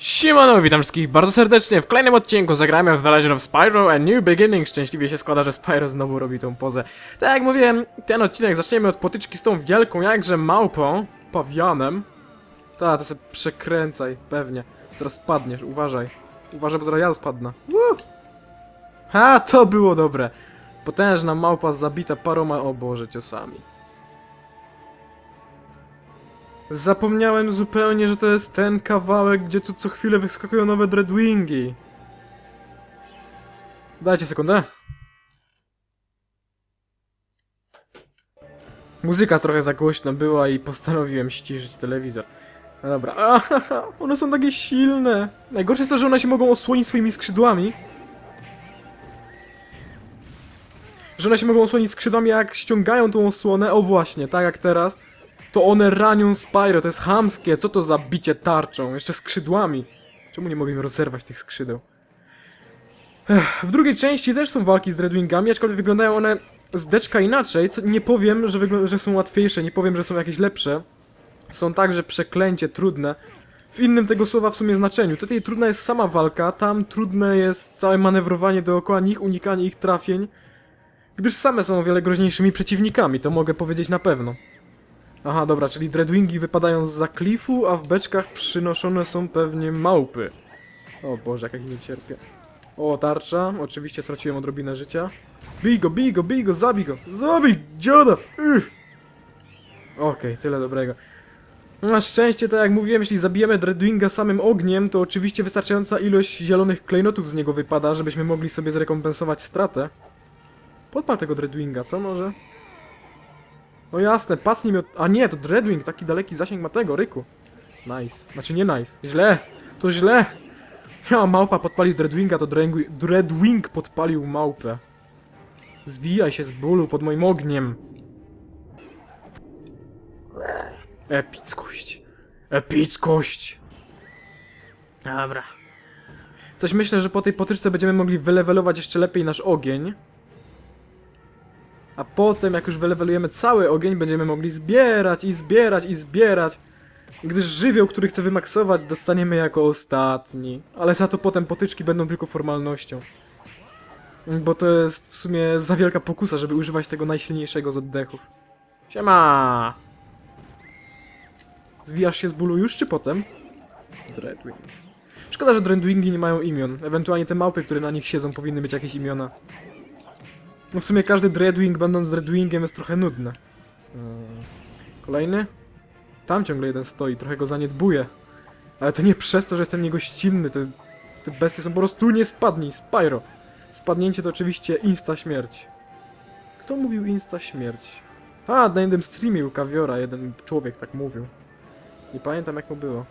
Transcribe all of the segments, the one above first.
Siemano, witam wszystkich bardzo serdecznie. W kolejnym odcinku zagramy w The Legend of Spyro A New Beginning. Szczęśliwie się składa, że Spyro znowu robi tą pozę. Tak jak mówiłem, ten odcinek zaczniemy od potyczki z tą wielką jakże małpą, pawianem. Ta, to sobie przekręcaj, pewnie. Teraz spadniesz, uważaj. Uważaj, bo zaraz ja spadnę. Woo! Ha, to było dobre. Potężna małpa zabita paroma, o Boże, ciosami. Zapomniałem zupełnie, że to jest ten kawałek, gdzie tu co chwilę wyskakują nowe Dreadwingi. Dajcie sekundę. Muzyka trochę za głośno była i postanowiłem ściszyć telewizor. No dobra. Ahaha, one są takie silne. Najgorsze jest to, że one się mogą osłonić swoimi skrzydłami. Że one się mogą osłonić skrzydłami, jak ściągają tą osłonę. O właśnie, tak jak teraz. To one ranią Spyro, to jest chamskie. Co to za bicie tarczą? Jeszcze skrzydłami. Czemu nie mogę im rozerwać tych skrzydeł? Ech, w drugiej części też są walki z Dreadwingami, aczkolwiek wyglądają one zdeczka inaczej. Co, nie powiem, że, że są łatwiejsze, nie powiem, że są jakieś lepsze. Są także przeklęcie trudne. W innym tego słowa w sumie znaczeniu. Tutaj trudna jest sama walka, tam trudne jest całe manewrowanie dookoła nich, unikanie ich trafień. Gdyż same są o wiele groźniejszymi przeciwnikami, to mogę powiedzieć na pewno. Aha, dobra, czyli Dreadwingi wypadają z zaklifu, a w beczkach przynoszone są pewnie małpy. O Boże, jak ich nie cierpię. O, tarcza. Oczywiście straciłem odrobinę życia. Bij go, bij go, bij go, zabij go! Zabij, dzioda! Ych. Okej, tyle dobrego. Na szczęście, tak jak mówiłem, jeśli zabijemy Dreadwinga samym ogniem, to oczywiście wystarczająca ilość zielonych klejnotów z niego wypada, żebyśmy mogli sobie zrekompensować stratę. Podpal tego Dreadwinga, co może? No jasne, pacnij mi od... A nie, to Dreadwing, taki daleki zasięg ma tego, ryku. Nice. Znaczy nie nice. Źle. To źle. Ja, małpa podpalił Dreadwinga, to Dreadwi- Dreadwing podpalił małpę. Zwijaj się z bólu pod moim ogniem. Epickość. Epickość. Dobra. Coś myślę, że po tej potyczce będziemy mogli wylewelować jeszcze lepiej nasz ogień. A potem, jak już wylewelujemy cały ogień, będziemy mogli zbierać i zbierać i zbierać. Gdyż żywioł, który chcę wymaksować, dostaniemy jako ostatni. Ale za to potem potyczki będą tylko formalnością. Bo to jest w sumie za wielka pokusa, żeby używać tego najsilniejszego z oddechów. Siema! Zwijasz się z bólu już, czy potem? Dreadwing. Szkoda, że Dreadwingi nie mają imion. Ewentualnie te małpy, które na nich siedzą, powinny mieć jakieś imiona. No w sumie każdy Dreadwing będąc Dreadwingiem jest trochę nudny. Mm. Kolejny? Tam ciągle jeden stoi, trochę go zaniedbuję. Ale to nie przez to, że jestem niegościnny, te, te bestie są po prostu nie spadnij, Spyro. Spadnięcie to oczywiście insta śmierć. Kto mówił insta śmierć? A, na jednym streamie u Kawiora jeden człowiek tak mówił. Nie pamiętam jak mu było.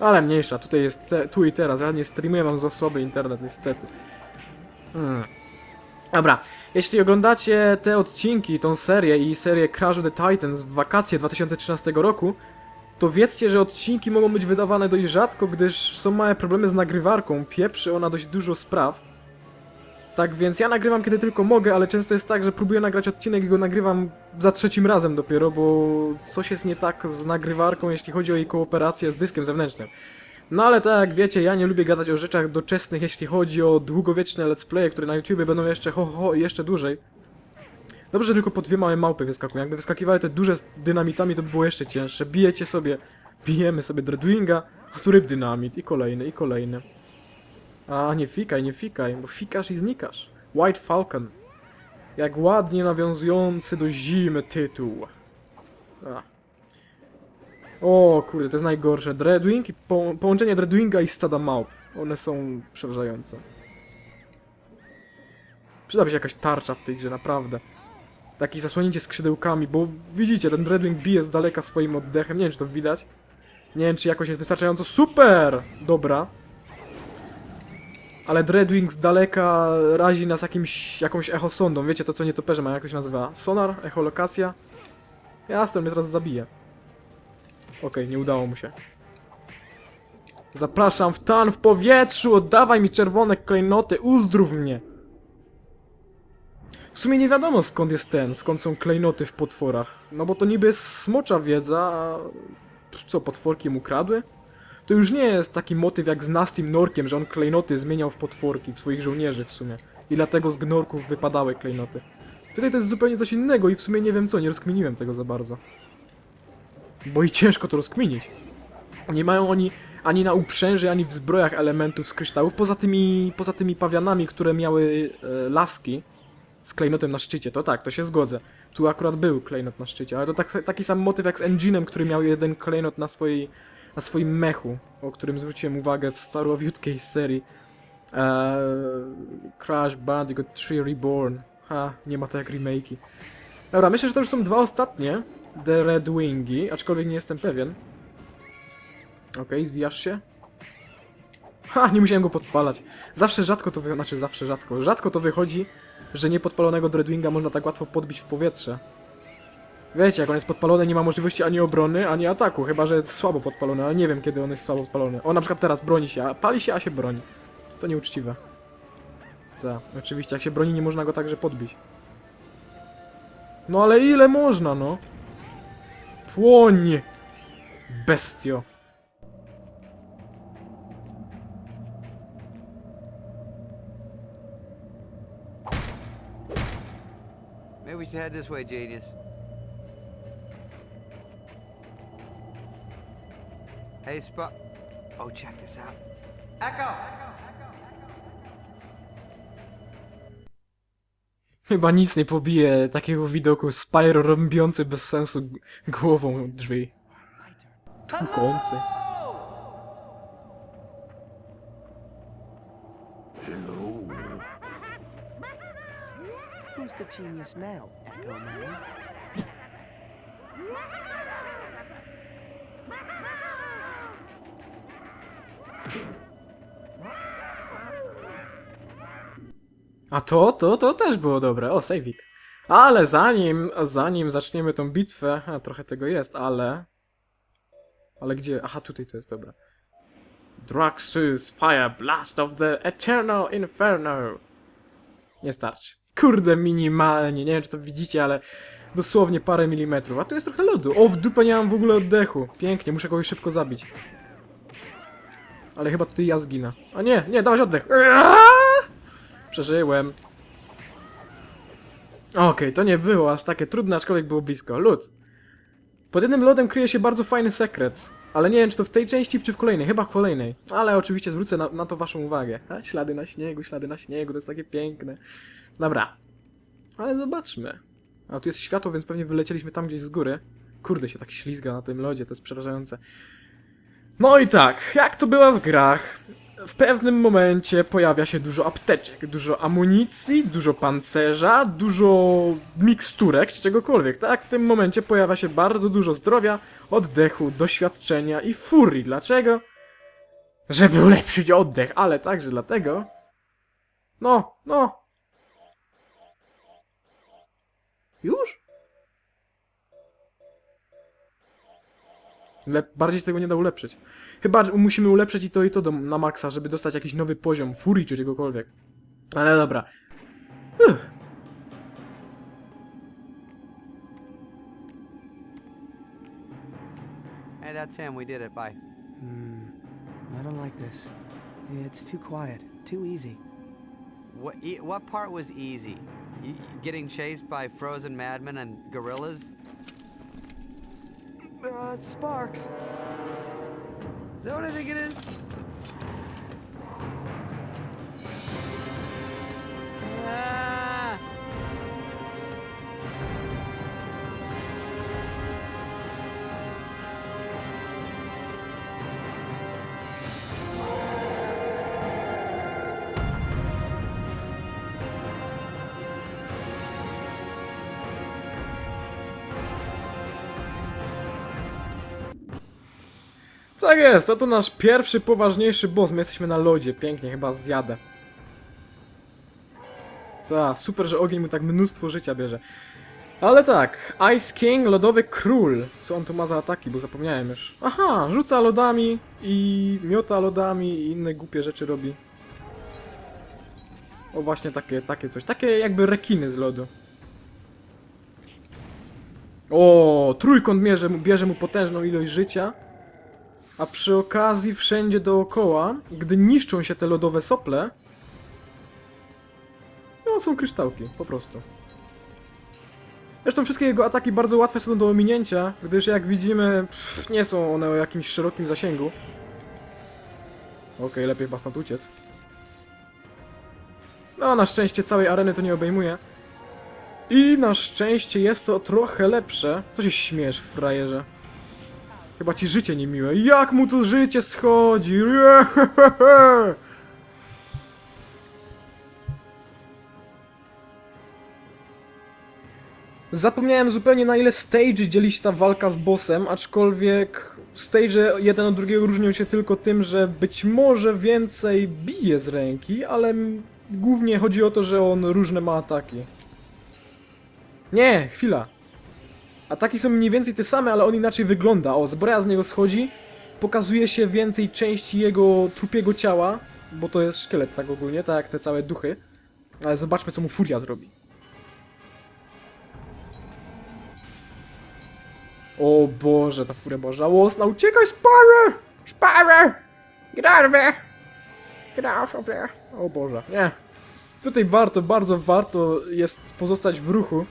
Ale mniejsza, tutaj jest te, tu i teraz, ja nie streamuję, mam za słaby internet niestety. Hmm. Dobra, jeśli oglądacie te odcinki, tą serię i serię Crash of the Titans w wakacje 2013 roku, to wiedzcie, że odcinki mogą być wydawane dość rzadko, gdyż są małe problemy z nagrywarką, pieprzy ona dość dużo spraw. Tak więc ja nagrywam kiedy tylko mogę, ale często jest tak, że próbuję nagrać odcinek i go nagrywam za trzecim razem dopiero, bo coś jest nie tak z nagrywarką, jeśli chodzi o jej kooperację z dyskiem zewnętrznym. No ale tak jak wiecie, ja nie lubię gadać o rzeczach doczesnych, jeśli chodzi o długowieczne let's playe, które na YouTubie będą jeszcze ho, ho, i jeszcze dłużej. Dobrze, że tylko po dwie małe małpy wyskakują. Jakby wyskakiwały te duże z dynamitami, to by było jeszcze cięższe. Bijecie sobie, bijemy sobie Dreadwinga, a tu ryb dynamit i kolejny, i kolejny. A, nie fikaj, nie fikaj, bo fikasz i znikasz. White Falcon. Jak ładnie nawiązujący do zimy tytuł. A. O kurde, to jest najgorsze. Dreadwing i po połączenie Dreadwinga i stada małp. One są przerażające. Przydałaby się jakaś tarcza w tej grze, naprawdę. Taki zasłonięcie skrzydełkami, bo widzicie, ten Dreadwing bije z daleka swoim oddechem. Nie wiem, czy to widać. Nie wiem, czy jakoś jest wystarczająco super! Dobra. Ale Dreadwing z daleka razi nas jakimś, jakąś echosondą. Wiecie to, co nietoperze mają, jak to się nazywa? Sonar? Echolokacja? Jasne, mnie teraz zabije. Okej, nie udało mu się. Zapraszam w tan w powietrzu! Oddawaj mi czerwone klejnoty! Uzdrów mnie! W sumie nie wiadomo skąd jest ten, skąd są klejnoty w potworach. No bo to niby jest smocza wiedza, a... Co, potworki mu kradły? To już nie jest taki motyw jak z Nastim Norkiem, że on klejnoty zmieniał w potworki, w swoich żołnierzy w sumie. I dlatego z gnorków wypadały klejnoty. Tutaj to jest zupełnie coś innego i w sumie nie wiem co, nie rozkminiłem tego za bardzo. Bo i ciężko to rozkminić. Nie mają oni ani na uprzęży, ani w zbrojach elementów z kryształów, poza tymi, poza tymi pawianami, które miały e, laski z klejnotem na szczycie. To tak, to się zgodzę. Tu akurat był klejnot na szczycie, ale to tak, taki sam motyw jak z Engine'em, który miał jeden klejnot na swojej, na swoim mechu, o którym zwróciłem uwagę w starowiutkiej serii. Eee, Crash Bandicoot 3 Reborn. Ha, nie ma to jak remake'i. Dobra, myślę, że to już są dwa ostatnie The Red Wingi, aczkolwiek nie jestem pewien. Okej, zwijasz się? Ha, nie musiałem go podpalać. Zawsze rzadko to wychodzi, znaczy zawsze rzadko. Rzadko to wychodzi, że niepodpalonego Dreadwinga można tak łatwo podbić w powietrze. Wiecie, jak on jest podpalony, nie ma możliwości ani obrony, ani ataku, chyba że jest słabo podpalony, ale nie wiem kiedy on jest słabo podpalony. On na przykład teraz broni się, a pali się, a się broni. To nieuczciwe. Co? Oczywiście, jak się broni, nie można go także podbić. No ale ile można, no? Płoń! Bestio. Maybe we should head this way, genius. Hey, Spot. Oh, check this out. Echo! Echo. Echo! Chyba nic nie pobije takiego widoku Spyro rąbiący bez sensu głową drzwi. Tłukący. Who's the genius now, Echo Man? A to, to, to też było dobre. O, sejwik. Ale zanim, zanim zaczniemy tą bitwę, a trochę tego jest, ale... Ale gdzie? Aha, tutaj to jest, dobra. Draxus, Fire Blast of the Eternal Inferno. Nie starczy. Kurde, minimalnie. Nie wiem, czy to widzicie, ale dosłownie parę milimetrów. A tu jest trochę lodu. O, w dupę nie mam w ogóle oddechu. Pięknie, muszę kogoś szybko zabić. Ale chyba tutaj ja zginę. A nie, nie, dawać oddech. Przeżyłem. Okej, to nie było aż takie trudne, aczkolwiek było blisko. Lód. Pod jednym lodem kryje się bardzo fajny sekret. Ale nie wiem, czy to w tej części, czy w kolejnej. Chyba w kolejnej. Ale oczywiście zwrócę na, na to waszą uwagę. A, ślady na śniegu, ślady na śniegu, to jest takie piękne. Dobra. Ale zobaczmy. A tu jest światło, więc pewnie wylecieliśmy tam gdzieś z góry. Kurde, się tak ślizga na tym lodzie, to jest przerażające. No i tak, jak to bywa w grach, w pewnym momencie pojawia się dużo apteczek, dużo amunicji, dużo pancerza, dużo miksturek czy czegokolwiek. Tak, w tym momencie pojawia się bardzo dużo zdrowia, oddechu, doświadczenia i furii. Dlaczego? Żeby ulepszyć oddech, ale także dlatego. No, no. Już? Le bardziej tego nie da ulepszyć. Chyba musimy ulepszyć i to i to do, na maksa, żeby dostać jakiś nowy poziom furii czy czegokolwiek. Ale dobra. Uff. Hey, that's him. We did it. Bye. Hmm. I don't like this. It's too quiet, too easy. What, e- what part was easy? Y- getting chased by frozen madmen and gorillas? Uh, Sparks. Is that what I think it is? Tak jest, to tu nasz pierwszy poważniejszy boss. My jesteśmy na lodzie, pięknie, chyba zjadę. Tak, super, że ogień mu tak mnóstwo życia bierze. Ale tak, Ice King, lodowy król. Co on tu ma za ataki, bo zapomniałem już. Aha, rzuca lodami i miota lodami i inne głupie rzeczy robi. O właśnie takie, takie coś. Takie jakby rekiny z lodu. O, trójkąt bierze mu, bierze mu potężną ilość życia. A przy okazji wszędzie dookoła, gdy niszczą się te lodowe sople, no są kryształki, po prostu. Zresztą wszystkie jego ataki bardzo łatwe są do ominięcia, gdyż jak widzimy, pff, nie są one o jakimś szerokim zasięgu. Okej, lepiej chyba stąd uciec. No, na szczęście całej areny to nie obejmuje. I na szczęście jest to trochę lepsze. Co się śmiesz, frajerze? Chyba ci życie niemiłe. Jak mu tu życie schodzi? Zapomniałem zupełnie na ile stage dzieli się ta walka z bossem, aczkolwiek stage jeden od drugiego różnią się tylko tym, że być może więcej bije z ręki, ale głównie chodzi o to, że on różne ma ataki. Nie, chwila. Ataki są mniej więcej te same, ale on inaczej wygląda. O, zbroja z niego schodzi, pokazuje się więcej części jego trupiego ciała, bo to jest szkielet tak ogólnie, tak jak te całe duchy. Ale zobaczmy, co mu Furia zrobi. O Boże, ta Furia była żałosna. Uciekaj, Spire! Spire! Get out of! Get out of! O Boże, nie. Tutaj warto, bardzo warto jest pozostać w ruchu.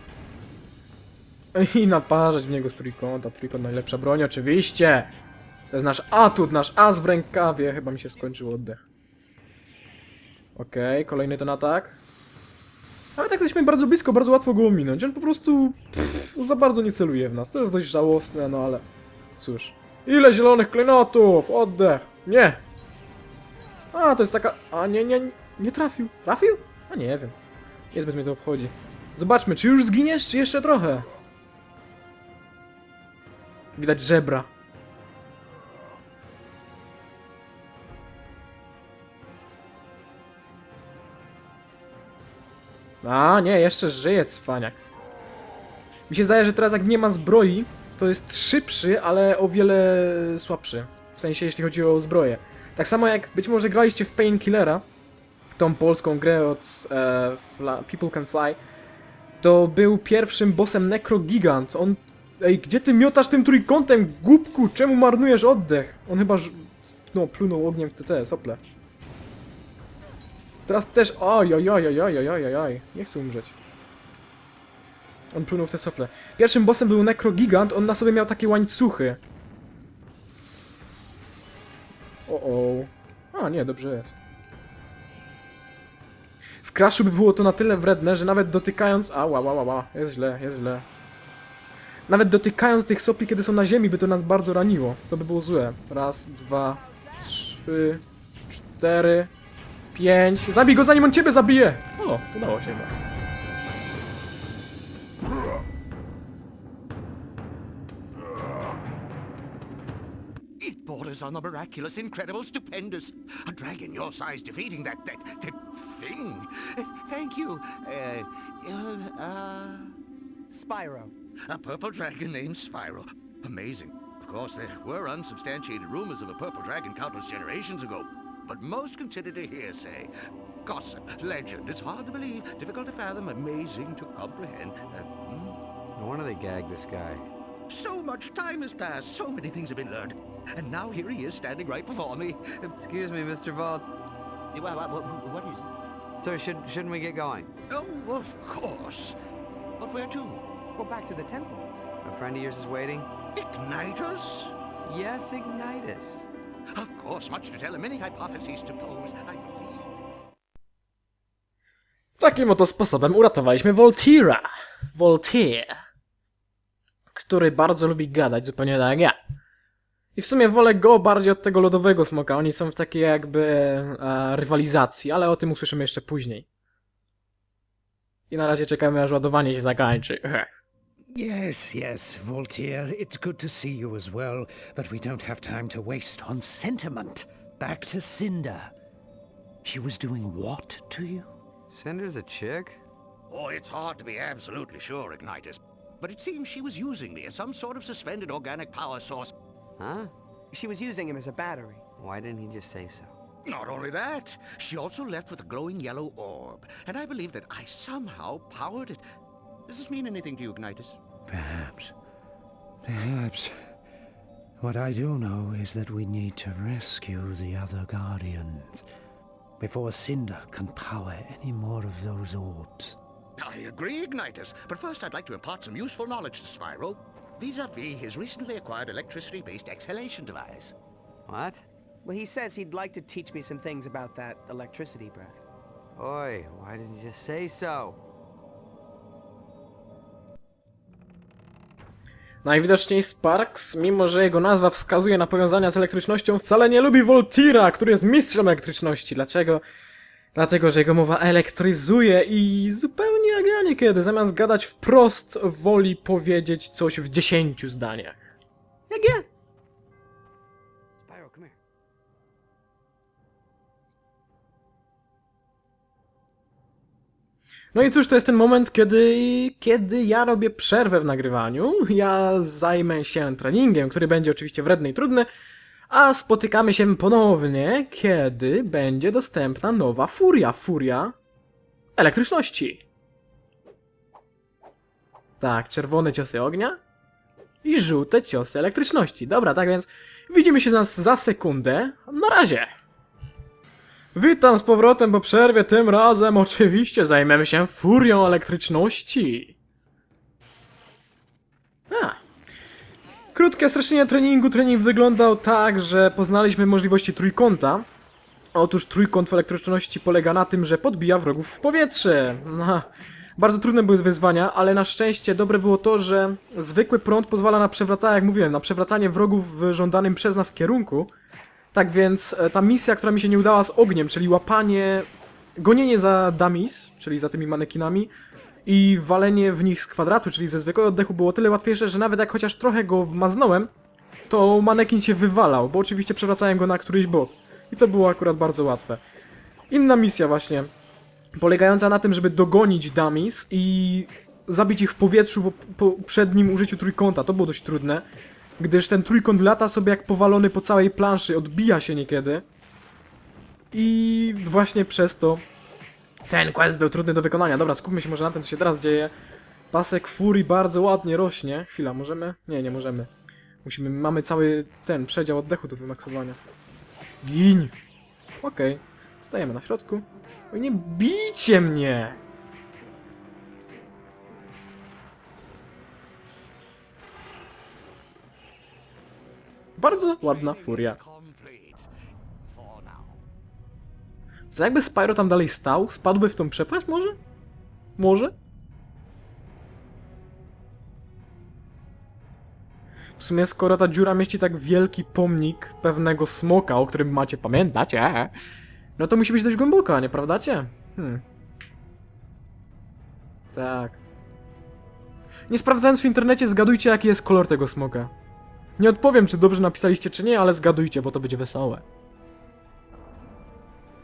I naparzać w niego z trójkąta. Trójkąt najlepsza broń, oczywiście. To jest nasz atut, nasz as w rękawie. Chyba mi się skończył oddech. Okej, kolejny ten atak. Ale tak jesteśmy bardzo blisko, bardzo łatwo go ominąć. On po prostu pff, za bardzo nie celuje w nas. To jest dość żałosne, no ale cóż. Ile zielonych klejnotów! Oddech! Nie! A, to jest taka... A, nie, nie, nie trafił. Trafił? A nie wiem. Niezbyt mnie to obchodzi. Zobaczmy, czy już zginiesz, czy jeszcze trochę? Widać żebra. A, nie, jeszcze żyje cwaniak. Mi się zdaje, że teraz jak nie ma zbroi, to jest szybszy, ale o wiele słabszy. W sensie, jeśli chodzi o zbroję. Tak samo jak być może graliście w Painkillera, tą polską grę od e, People Can Fly, to był pierwszym bossem Necrogigant. On... Ej, gdzie ty miotasz tym trójkątem, głupku? Czemu marnujesz oddech? On chyba... No, plunął ogniem w te, sople. Teraz też... Oj, oj, oj, oj, oj, oj, nie chcę umrzeć. On plunął w te sople. Pierwszym bossem był Necrogigant, on na sobie miał takie łańcuchy. O, o. A, nie, dobrze jest. W Crashu by było to na tyle wredne, że nawet dotykając... A, ła, ła, ła, ła. Jest źle, jest źle. Nawet dotykając tych sopli, kiedy są na ziemi, by to nas bardzo raniło. To by było złe. Raz, dwa, trzy, cztery, pięć. Zabij go, zanim on ciebie zabije! O, udało się. It borders on the miraculous, incredible, stupendous. A dragon your size defeating that that that thing. Thank you. Uh, uh, uh, Spyro. A purple dragon named Spyro. Amazing. Of course, there were unsubstantiated rumors of a purple dragon countless generations ago, but most considered a hearsay. Gossip, legend. It's hard to believe, difficult to fathom, amazing to comprehend. Uh, hmm. No wonder they gagged this guy. So much time has passed, so many things have been learned, and now here he is standing right before me. Excuse me, Mr. Vault. What, what, what is it? Sir, should, shouldn't we get going? Oh, of course. But where to? Well, back to the temple. A friend of yours is waiting? Ignitus? Yes, Ignitus. Of course, much to tell and many hypotheses to pose. I believe. Takim oto sposobem uratowaliśmy Voltira. Voltaire. Który bardzo lubi gadać, zupełnie tak jak ja. I w sumie wolę go bardziej od tego lodowego smoka. Oni są w takiej jakby e, rywalizacji, ale o tym usłyszymy jeszcze później. I na razie czekamy aż ładowanie się zakończy. Yes, yes, Voltaire, it's good to see you as well, but we don't have time to waste on sentiment. Back to Cinder. She was doing what to you? Cinder's a chick? Oh, it's hard to be absolutely sure, Ignitus. But it seems she was using me as some sort of suspended organic power source. Huh? She was using him as a battery. Why didn't he just say so? Not only that, she also left with a glowing yellow orb, and I believe that I somehow powered it. Does this mean anything to you, Ignitus? Perhaps. Perhaps. What I do know is that we need to rescue the other Guardians before Cinder can power any more of those orbs. I agree, Ignitus. But first, I'd like to impart some useful knowledge to Spyro vis-a-vis his recently acquired electricity-based exhalation device. What? Well, he says he'd like to teach me some things about that electricity breath. Oi, why didn't you just say so? Najwidoczniej Sparks, mimo że jego nazwa wskazuje na powiązania z elektrycznością, wcale nie lubi Voltira, który jest mistrzem elektryczności. Dlaczego? Dlatego, że jego mowa elektryzuje i zupełnie jak ja niekiedy, zamiast gadać wprost, woli powiedzieć coś w dziesięciu zdaniach. Jak ja. No i cóż, to jest ten moment, kiedy, kiedy ja robię przerwę w nagrywaniu. Ja zajmę się treningiem, który będzie oczywiście wredny i trudny, a spotykamy się ponownie, kiedy będzie dostępna nowa furia. Furia elektryczności. Tak, czerwone ciosy ognia i żółte ciosy elektryczności. Dobra, tak więc widzimy się nas za sekundę. Na razie! Witam z powrotem po przerwie, tym razem oczywiście zajmiemy się furią elektryczności. A. Krótkie streszczenie treningu. Trening wyglądał tak, że poznaliśmy możliwości trójkąta. Otóż trójkąt w elektryczności polega na tym, że podbija wrogów w powietrze. No, bardzo trudne były wyzwania, ale na szczęście dobre było to, że zwykły prąd pozwala na przewracanie, jak mówiłem, na przewracanie wrogów w żądanym przez nas kierunku. Tak więc e, ta misja, która mi się nie udała z ogniem, czyli łapanie, gonienie za dummies, czyli za tymi manekinami i walenie w nich z kwadratu, czyli ze zwykłego oddechu było tyle łatwiejsze, że nawet jak chociaż trochę go maznąłem, to manekin się wywalał, bo oczywiście przewracałem go na któryś bok. I to było akurat bardzo łatwe. Inna misja właśnie, polegająca na tym, żeby dogonić dummies i zabić ich w powietrzu po, po przednim użyciu trójkąta. To było dość trudne gdyż ten trójkąt lata sobie jak powalony po całej planszy, odbija się niekiedy. I właśnie przez to ten quest był trudny do wykonania. Dobra, skupmy się może na tym, co się teraz dzieje. Pasek furii bardzo ładnie rośnie. Chwila, możemy? Nie, nie możemy. Musimy, mamy cały ten przedział oddechu do wymaksowania. Gin! Okej, stajemy na środku. Oj, nie bijcie mnie! Bardzo ładna furia. Co jakby Spyro tam dalej stał? Spadłby w tą przepaść może? Może? W sumie skoro ta dziura mieści tak wielki pomnik pewnego smoka, o którym macie pamiętać, no to musi być dość głęboka, nie prawdacie? Hmm. Tak. Nie sprawdzając w internecie, zgadujcie jaki jest kolor tego smoka. Nie odpowiem, czy dobrze napisaliście, czy nie, ale zgadujcie, bo to będzie wesołe.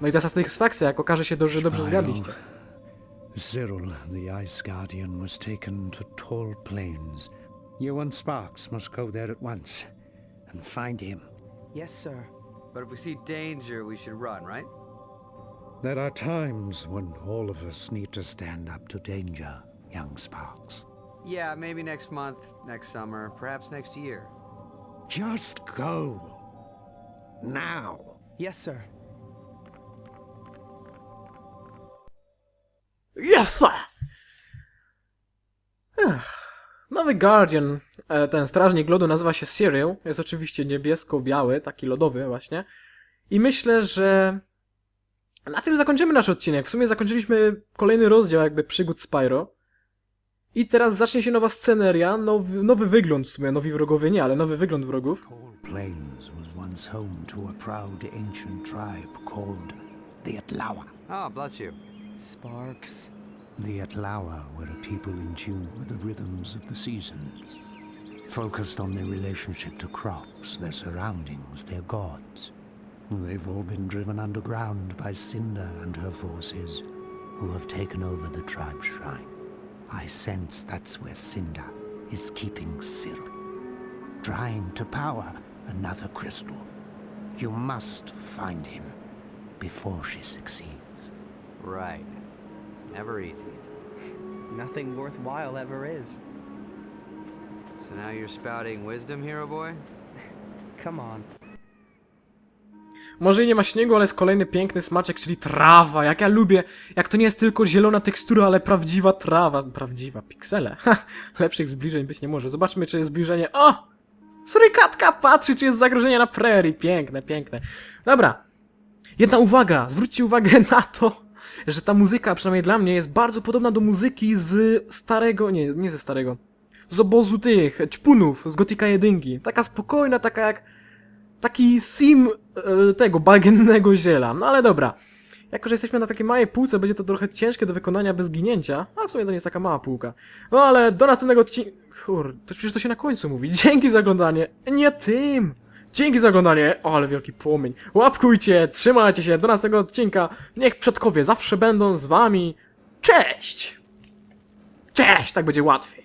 No i ta satysfakcja, jak okaże się, że dobrze zgadliście. Cyril, the Ice Guardian, was taken to Tall Plains. You and Sparks must go there at once and find him. Yes, sir. But if we see danger, we should run, right? There are times when all of us need to stand up to danger, young Sparks. Yeah, maybe next month, next summer, perhaps next year. Just go. Now. Yes, sir. Yes! sir! Ech. Nowy Guardian, e, ten strażnik lodu nazywa się Cyril, jest oczywiście niebiesko-biały, taki lodowy właśnie. I myślę, że na tym zakończymy nasz odcinek. W sumie zakończyliśmy kolejny rozdział jakby przygód Spyro. I teraz zacznie się nowa sceneria, nowy, nowy wygląd w sumie, nowi wrogowie nie, ale nowy wygląd wrogów. Tall Plains was once home to a proud ancient tribe called the Atlawa. Oh, bless you. Sparks. The Atlawa were a people in tune with the rhythms of the seasons, focused on their relationship to crops, their surroundings, their gods. They've all been driven underground by Cinder and her forces, who have taken over the tribe's shrine. I sense that's where Cinder is keeping Cyril, trying to power another crystal. You must find him before she succeeds. Right. It's never easy. is it? Nothing worthwhile ever is. So now you're spouting wisdom, hero boy? Come on. Może i nie ma śniegu, ale jest kolejny piękny smaczek, czyli trawa. Jak ja lubię, jak to nie jest tylko zielona tekstura, ale prawdziwa trawa. Prawdziwa, piksele. Ha, lepszych zbliżeń być nie może. Zobaczmy, czy jest zbliżenie. O! Surykatka patrzy, czy jest zagrożenie na prerii. Piękne, piękne. Dobra. Jedna uwaga. Zwróćcie uwagę na to, że ta muzyka, przynajmniej dla mnie, jest bardzo podobna do muzyki z starego, nie, nie ze starego, z obozu tych, ćpunów, z Gotika jedynki. Taka spokojna, taka jak taki sim e, tego bagiennego ziela. No ale dobra. Jako, że jesteśmy na takiej małej półce, będzie to trochę ciężkie do wykonania bez ginięcia. A w sumie to nie jest taka mała półka. No ale do następnego odcinka... Kur, to przecież to się na końcu mówi. Dzięki za oglądanie. Nie tym. Dzięki za oglądanie. O, ale wielki płomień. Łapkujcie, trzymajcie się. Do następnego odcinka. Niech przodkowie zawsze będą z wami. Cześć! Cześć! Tak będzie łatwiej.